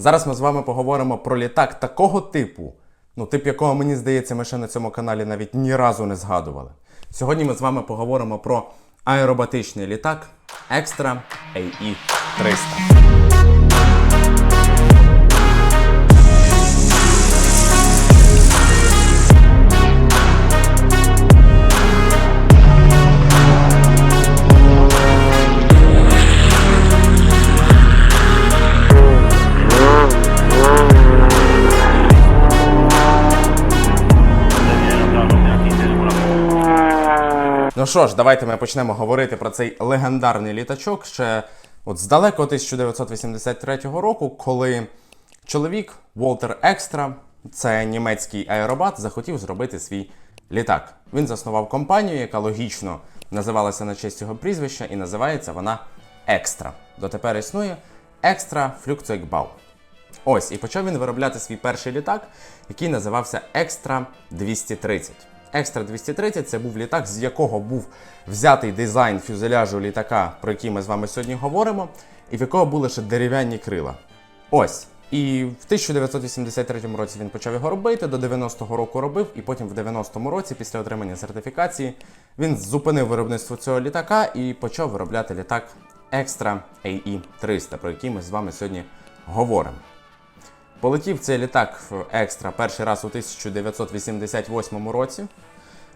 Зараз ми з вами поговоримо про літак такого типу, ну, тип якого, мені здається, ми ще на цьому каналі навіть ні разу не згадували. Сьогодні ми з вами поговоримо про аеробатичний літак Extra AE 300. Що ж, давайте ми почнемо говорити про цей легендарний літачок ще от з далекого 1983 року, коли чоловік Волтер Екстра, це німецький аеробат, захотів зробити свій літак. Він заснував компанію, яка логічно називалася на честь його прізвища, і називається вона Екстра. Дотепер існує Екстра Flugzeugbau. Ось, і почав він виробляти свій перший літак, який називався Екстра 230. Екстра 230 це був літак, з якого був взятий дизайн фюзеляжу літака, про який ми з вами сьогодні говоримо, і в якого були ще дерев'яні крила. Ось. І в 1983 році він почав його робити, до 90-го року робив, і потім в 90-му році, після отримання сертифікації, він зупинив виробництво цього літака і почав виробляти літак Extra AE 300, про який ми з вами сьогодні говоримо. Полетів цей літак екстра перший раз у 1988 році.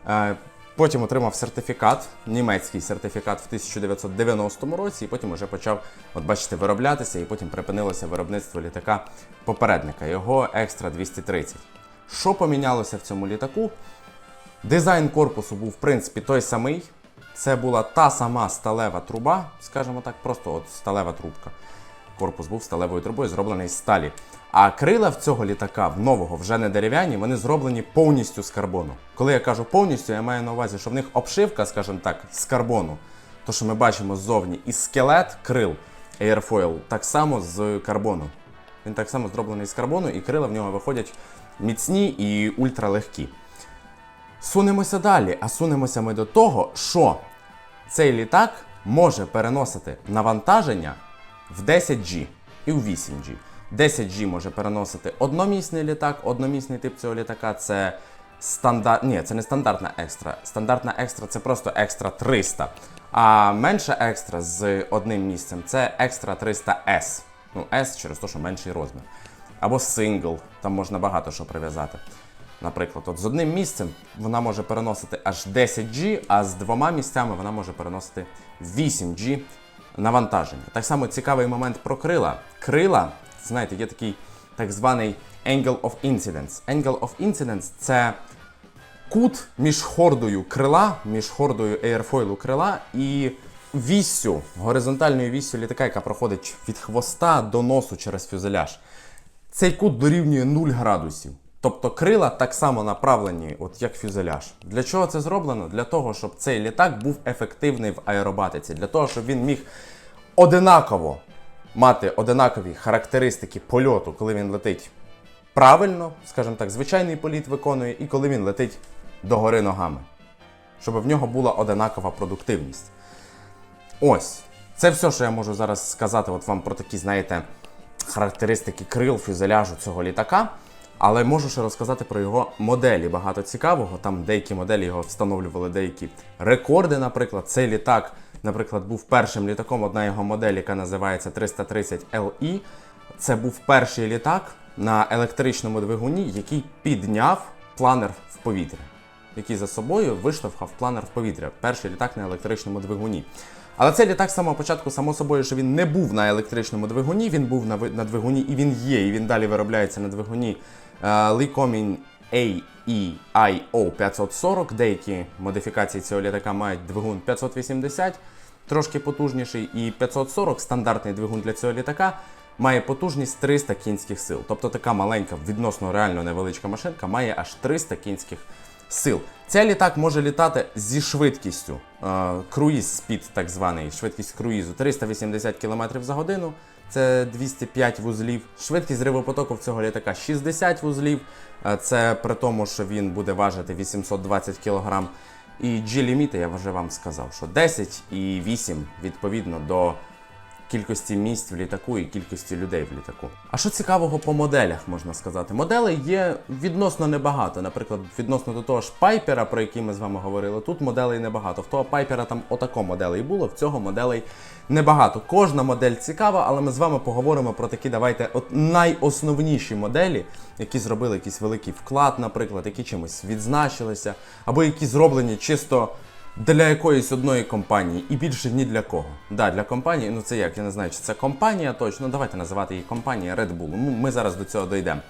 Е, Потім отримав сертифікат, німецький сертифікат в 1990 році, і потім вже почав, от бачите, вироблятися, і потім припинилося виробництво літака попередника, його екстра 230. Що помінялося в цьому літаку? Дизайн корпусу був, в принципі, той самий. Це була та сама сталева труба, скажімо так, просто от сталева трубка. Корпус був сталевою трубою, зроблений з сталі. А крила в цього літака, в нового, вже не дерев'яні, вони зроблені повністю з карбону. Коли я кажу повністю, я маю на увазі, що в них обшивка, скажімо так, з карбону. То, що ми бачимо ззовні, і скелет крил Airfoil так само з карбону. Він так само зроблений з карбону, і крила в нього виходять міцні і ультралегкі. Сунемося далі, а сунемося ми до того, що цей літак може переносити навантаження в 10G і в 8G. 10G може переносити одномісний літак, одномісний тип цього літака це стандарт. Ні, це не стандартна екстра. Стандартна екстра це просто екстра 300. А менша екстра з одним місцем це екстра 300S. Ну, S через те, що менший розмір. Або сингл, там можна багато що прив'язати. Наприклад, от з одним місцем вона може переносити аж 10G, а з двома місцями вона може переносити 8G навантаження. Так само цікавий момент про крила. Крила, знаєте, є такий так званий angle of incidence. Angle of incidence – це кут між хордою крила, між хордою airfoil крила і віссю, горизонтальною віссю літака, яка проходить від хвоста до носу через фюзеляж. Цей кут дорівнює 0 градусів. Тобто крила так само направлені, от як фюзеляж. Для чого це зроблено? Для того, щоб цей літак був ефективний в аеробатиці, для того, щоб він міг одинаково мати одинакові характеристики польоту, коли він летить правильно, скажімо так, звичайний політ виконує, і коли він летить догори ногами. Щоб в нього була одинакова продуктивність. Ось. Це все, що я можу зараз сказати от вам про такі, знаєте, характеристики крил, фюзеляжу цього літака. Але можу ще розказати про його моделі. Багато цікавого. Там деякі моделі його встановлювали деякі рекорди. Наприклад, цей літак, наприклад, був першим літаком. Одна його модель, яка називається 330 LE. Це був перший літак на електричному двигуні, який підняв планер в повітря, який за собою виштовхав планер в повітря. Перший літак на електричному двигуні. Але цей літак з самого початку, само собою, що він не був на електричному двигуні, він був на, на двигуні і він є, і він далі виробляється на двигуні е, Lycoming AEIO 540. Деякі модифікації цього літака мають двигун 580, трошки потужніший, і 540 стандартний двигун для цього літака. Має потужність 300 кінських сил. Тобто така маленька, відносно реально невеличка машинка має аж 300 кінських сил. Цей літак може літати зі швидкістю е, круїз спід, так званий, швидкість круїзу 380 км за годину. Це 205 вузлів. Швидкість ривопотоку в цього літака 60 вузлів. Е, Це при тому, що він буде важити 820 кг. І G-ліміти я вже вам сказав, що 10 і 8 відповідно до кількості місць в літаку і кількості людей в літаку. А що цікавого по моделях можна сказати? Моделей є відносно небагато. Наприклад, відносно до того ж Пайпера, про який ми з вами говорили, тут моделей небагато. В того Пайпера там отако моделей було, в цього моделей небагато. Кожна модель цікава, але ми з вами поговоримо про такі, давайте, от найосновніші моделі, які зробили якийсь великий вклад, наприклад, які чимось відзначилися, або які зроблені чисто для якоїсь одної компанії і більше ні для кого. Да, для компанії, ну це як, я не знаю, чи це компанія точно, давайте називати її компанія Red Bull. Ну, ми зараз до цього дійдемо.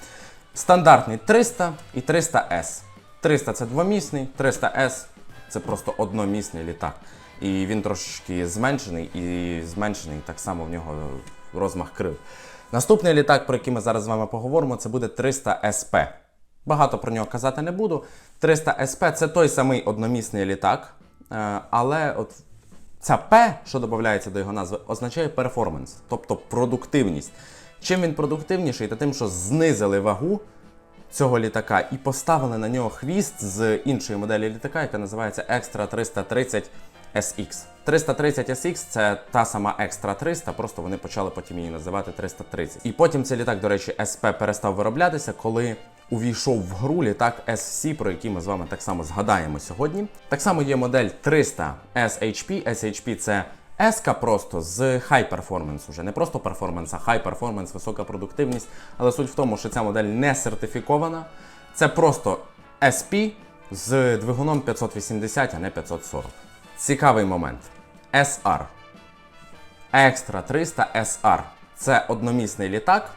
Стандартний 300 і 300S. 300 це двомісний, 300S це просто одномісний літак. І він трошечки зменшений, і зменшений так само в нього розмах крил. Наступний літак, про який ми зараз з вами поговоримо, це буде 300 SP. Багато про нього казати не буду. 300 SP це той самий одномісний літак, але от ця П, що додається до його назви, означає перформанс, тобто продуктивність. Чим він продуктивніший, то тим, що знизили вагу цього літака і поставили на нього хвіст з іншої моделі літака, яка називається Extra 330 SX. 330 SX це та сама Extra 300, просто вони почали потім її називати 330. І потім цей літак, до речі, SP перестав вироблятися, коли увійшов в гру літак SC, про який ми з вами так само згадаємо сьогодні. Так само є модель 300 SHP. SHP це S просто з High Performance уже. Не просто перформанс, а High Performance, висока продуктивність. Але суть в тому, що ця модель не сертифікована. Це просто SP з двигуном 580, а не 540. Цікавий момент. SR. Extra 300 SR. Це одномісний літак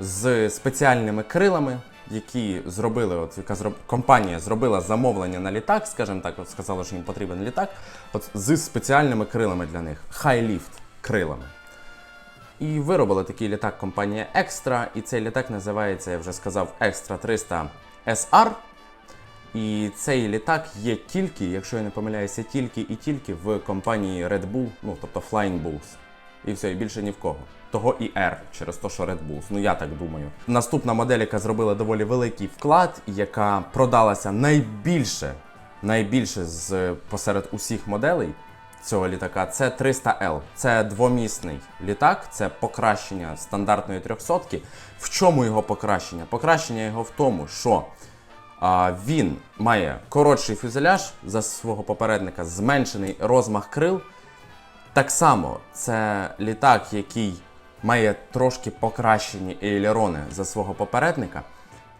з спеціальними крилами, які зробили, от яка зроб... компанія зробила замовлення на літак, скажімо так, от сказала, що їм потрібен літак, от з спеціальними крилами для них, Lift крилами. І виробила такий літак компанія Extra, і цей літак називається, я вже сказав, Extra 300 SR. І цей літак є тільки, якщо я не помиляюся, тільки і тільки в компанії Red Bull, ну тобто Flying Bulls. І все, і більше ні в кого. Того і R, через те, що Red Bulls. Ну я так думаю. Наступна модель, яка зробила доволі великий вклад, яка продалася найбільше, найбільше з посеред усіх моделей цього літака, це 300L. Це двомісний літак, це покращення стандартної 300 В чому його покращення? Покращення його в тому, що а, він має коротший фюзеляж за свого попередника, зменшений розмах крил. Так само, це літак, який має трошки покращені ейлерони за свого попередника.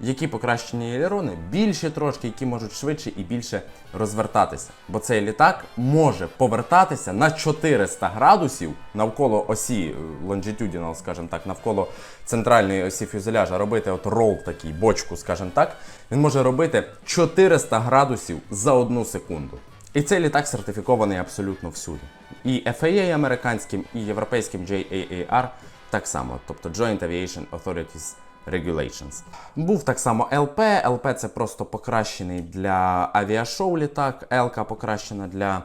Які покращені ейлерони? Більше трошки, які можуть швидше і більше розвертатися. Бо цей літак може повертатися на 400 градусів навколо осі е, longitudinal, скажімо так, навколо центральної осі фюзеляжа, робити от рол такий, бочку, скажімо так. Він може робити 400 градусів за одну секунду. І цей літак сертифікований абсолютно всюди. І FAA американським, і європейським JAAR так само, тобто Joint Aviation Authorities Regulations. Був так само LP. LP це просто покращений для авіашоу літак, LK покращена для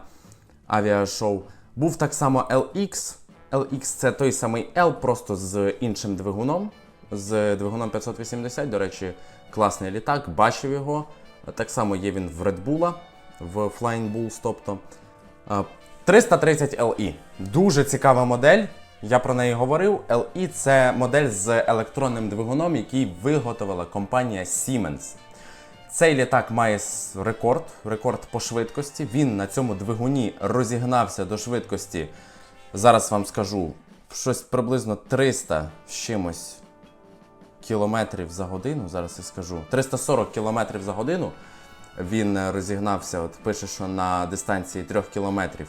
авіашоу. Був так само LX. LX це той самий L, просто з іншим двигуном, з двигуном 580. До речі, класний літак, бачив його. Так само є він в Red Bull, в Flying Bulls, тобто. Е, 330 LE. Дуже цікава модель. Я про неї говорив. LE це модель з електронним двигуном, який виготовила компанія Siemens. Цей літак має рекорд, рекорд по швидкості. Він на цьому двигуні розігнався до швидкості. Зараз вам скажу щось приблизно 300 з чимось кілометрів за годину. Зараз я скажу 340 кілометрів за годину. Він розігнався, от пише, що на дистанції 3 кілометрів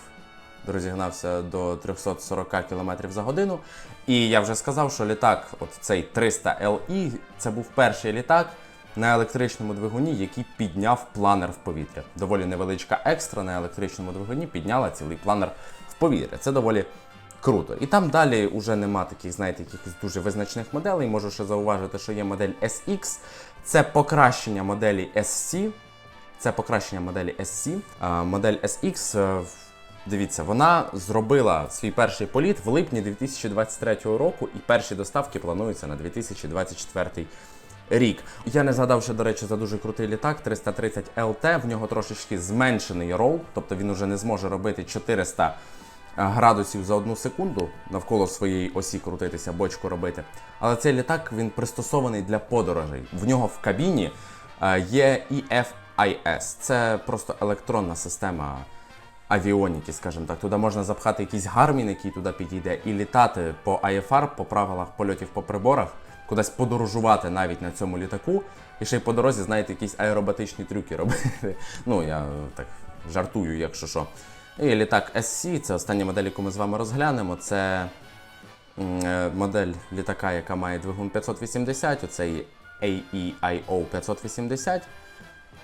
розігнався до 340 км за годину. І я вже сказав, що літак, от цей 300 LE, це був перший літак на електричному двигуні, який підняв планер в повітря. Доволі невеличка екстра на електричному двигуні підняла цілий планер в повітря. Це доволі круто. І там далі вже нема таких, знаєте, якихось дуже визначних моделей. Можу ще зауважити, що є модель SX, це покращення моделі SC. Це покращення моделі SC. Модель SX, е, в- дивіться, вона зробила свій перший політ в липні 2023 року, і перші доставки плануються на 2024 рік. Я не згадав ще, до речі, за дуже крутий літак 330 LT. В нього трошечки зменшений рол, тобто він уже не зможе робити 400 градусів за одну секунду навколо своєї осі крутитися, бочку робити. Але цей літак він пристосований для подорожей. В нього в кабіні е, є EFIS. Це просто електронна система авіоніки, скажімо так. Туди можна запхати якийсь гармін, який туди підійде, і літати по IFR, по правилах польотів по приборах, кудись подорожувати навіть на цьому літаку. І ще й по дорозі, знаєте, якісь аеробатичні трюки робити. Ну, я так жартую, якщо що. І літак SC, це остання модель, яку ми з вами розглянемо. Це е, модель літака, яка має двигун 580, оцей AEIO 580.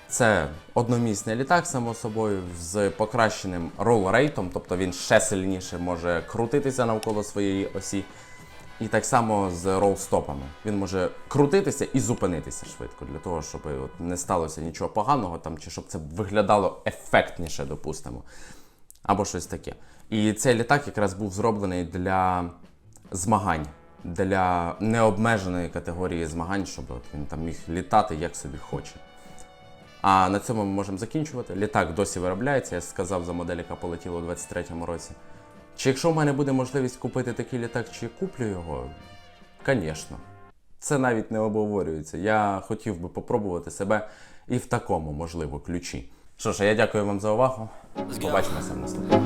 Це одномісний літак, само собою, з покращеним рол-рейтом, тобто він ще сильніше може крутитися навколо своєї осі. І так само з рол-стопами. Він може крутитися і зупинитися швидко, для того, щоб от не сталося нічого поганого, там, чи щоб це виглядало ефектніше, допустимо. Або щось таке. І цей літак якраз був зроблений для змагань, для необмеженої категорії змагань, щоб от він там міг літати як собі хоче. А на цьому ми можемо закінчувати. Літак досі виробляється, я сказав за модель, яка полетіла у 23-му році. Чи якщо в мене буде можливість купити такий літак, чи куплю його? Звісно. Це навіть не обговорюється. Я хотів би попробувати себе і в такому, можливо, ключі. Що ж, я дякую вам за увагу. Побачимося в наступному.